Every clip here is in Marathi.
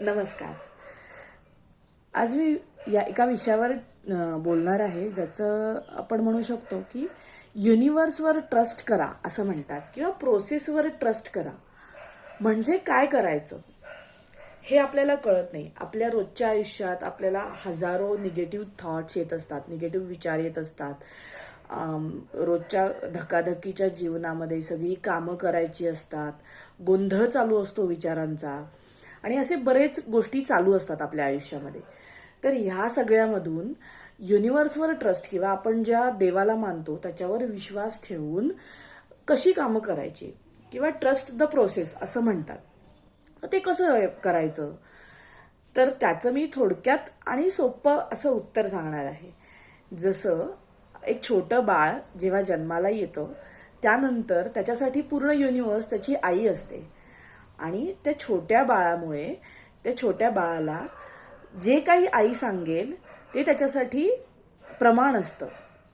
नमस्कार. आज मी या एका विषयावर बोलणार आहे ज्याचं आपण म्हणू शकतो की युनिवर्सवर ट्रस्ट करा असं म्हणतात. किंवा प्रोसेसवर ट्रस्ट करा. म्हणजे काय करायचं? हे आपल्याला कळत नाही. आपल्या रोजच्या आयुष्यात आपल्याला हजारो निगेटिव्ह थॉट्स येत असतात निगेटिव्ह विचार येत असतात. रोजच्या धकाधकीच्या जीवनामध्ये सगळी कामं करायची असतात. गोंधळ चालू असतो विचारांचा. आणि असे बरेच गोष्टी चालू असतात आपल्या आयुष्यामध्ये. तर ह्या सगळ्यामधून युनिवर्सवर ट्रस्ट किंवा आपण ज्या देवाला मानतो त्याच्यावर विश्वास ठेवून कशी कामं करायची? किंवा ट्रस्ट द प्रोसेस असं म्हणतात. तर ते कसं करायचं? तर त्याचं मी थोडक्यात आणि सोपं असं उत्तर सांगणार आहे. जसं एक छोटं बाळ जेव्हा जन्माला येतं त्यानंतर त्याच्यासाठी पूर्ण युनिवर्स त्याची आई असते. आणि त्या छोट्या बाळामुळे त्या छोट्या बाळाला जे काही आई सांगेल ते त्याच्यासाठी प्रमाण असतं.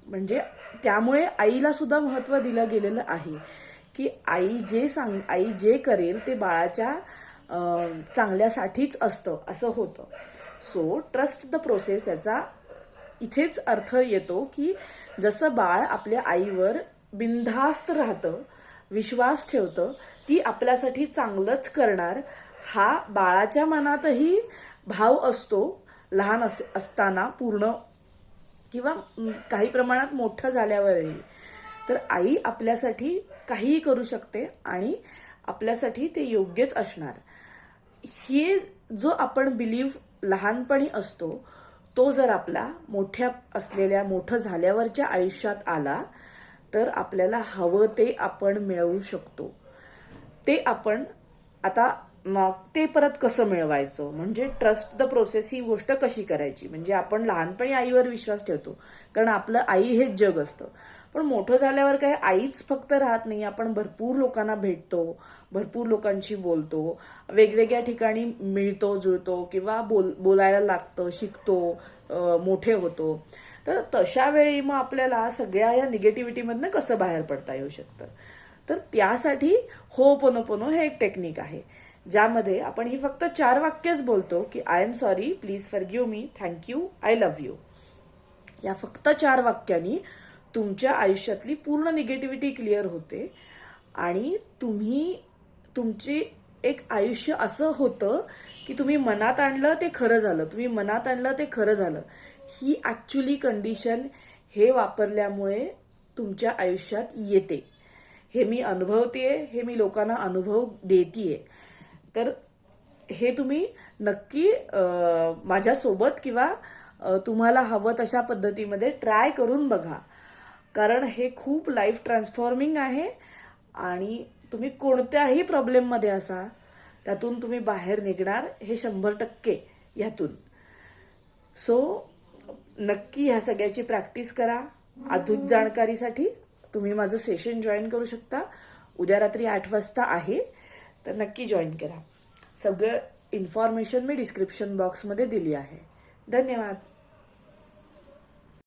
म्हणजे त्यामुळे आईला सुद्धा महत्त्व दिलं गेलेलं आहे की आई जे सांग आई जे करेल ते बाळाच्या चांगल्यासाठीच असतं असं होतं. सो ट्रस्ट द प्रोसेस याचा इथेच अर्थ येतो की जसं बाळ आपल्या आईवर बिनधास्त राहतं विश्वास ठेवतं ती आपल्यासाठी चांगलंच करणार हा बाळाच्या मनातही भाव असतो लहान अस असताना पूर्ण किंवा काही प्रमाणात मोठं झाल्यावरही. तर आई आपल्यासाठी काहीही करू शकते आणि आपल्यासाठी ते योग्यच असणार. हे जो आपण बिलीव्ह लहानपणी असतो तो जर आपला मोठ्या असलेल्या मोठं झाल्यावरच्या आयुष्यात आला तर आपल्याला हवं ते आपण मिळवू शकतो. ते आपण आता मग ते परत कसं मिळवायचं? म्हणजे ट्रस्ट द प्रोसेस ही गोष्ट कशी करायची? म्हणजे आपण लहानपणी आईवर विश्वास ठेवतो. कारण आपलं आई हेच जग असतं. पण मोठं झाल्यावर काय? आईच फक्त राहत नाही. आपण भरपूर लोकांना भेटतो भरपूर लोकांशी बोलतो वेगवेगळ्या ठिकाणी मिळतो जुळतो किंवा बोल बोलायला लागतं शिकतो मोठे होतो. तर तशा वेळी मग आपल्याला सगळ्या या निगेटिव्हिटीमधनं कसं बाहेर पडता येऊ शकतं? तर त्यासाठी हो पोनो पोनो हे एक टेक्निक आहे ज्यामध्ये आपण ही फक्त चार वाक्यच बोलतो की I am sorry please forgive me thank you I love you या फक्त चार वाक्यांनी तुमच्या आयुष्यातली पूर्ण निगेटिव्हिटी क्लिअर होते आणि तुम्ही तुमची एक आयुष्य असं होतं की तुम्ही मनात आणलं ते खरं झालं तुम्ही मनात आणलं ते खरं झालं. ही ॲक्च्युली कंडिशन हे वापरल्यामुळे तुमच्या आयुष्यात येते. हे मी अनुभवते हे मी लोकांना अनुभव देते तर हे तुम्ही नक्की माझ्यासोबत किंवा तुम्हाला हवं तशा पद्धतीमध्ये ट्राय करून बघा. कारण हे खूप लाईफ ट्रान्सफॉर्मिंग आहे आणि तुम्ही कोणत्याही प्रॉब्लेममध्ये असा त्यातून तुम्ही बाहेर निघणार हे शंभर टक्के ह्यातून. सो नक्की ह्या सगळ्याची प्रॅक्टिस करा. अधिक जाणकारीसाठी तुम्ही माझं सेशन जॉईन करू शकता. उद्या रात्री आठ वाजता आहे. तर नक्की जॉईन करा. सगळं इन्फॉर्मेशन मी डिस्क्रिप्शन बॉक्समध्ये दिली आहे. धन्यवाद.